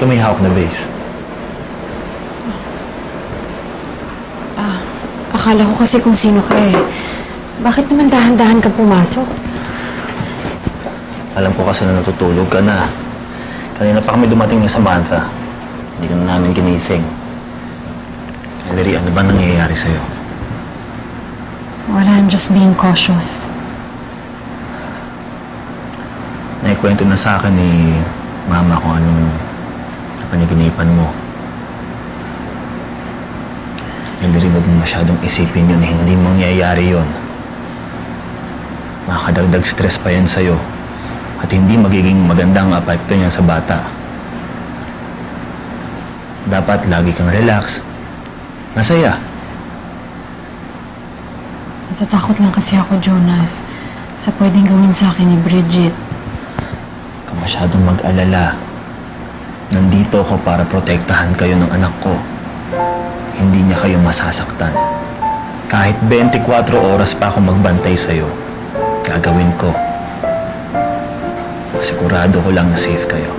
ka may hawak na vase? Akala ko kasi kung sino ka eh. Bakit naman dahan-dahan ka pumasok? Alam ko kasi na natutulog ka na. Kanina pa kami dumating ni Samantha. Hindi ka na namin ginising. Ellery, ano ba nangyayari sa'yo? Wala, I'm just being cautious. Naikwento na sa akin ni Mama kung anong napanaginipan mo. Ellery, huwag mo masyadong isipin yun. Hindi mangyayari yun. Makakadagdag stress pa yan sa'yo. At hindi magiging magandang apekto niya sa bata. Dapat lagi kang relax. Masaya. Natatakot lang kasi ako, Jonas, sa pwedeng gawin sa akin ni Bridget. Masyadong mag-alala. Nandito ako para protektahan kayo ng anak ko. Hindi niya kayo masasaktan. Kahit 24 oras pa ako magbantay sa'yo, gagawin ko. Sigurado ko lang na safe kayo.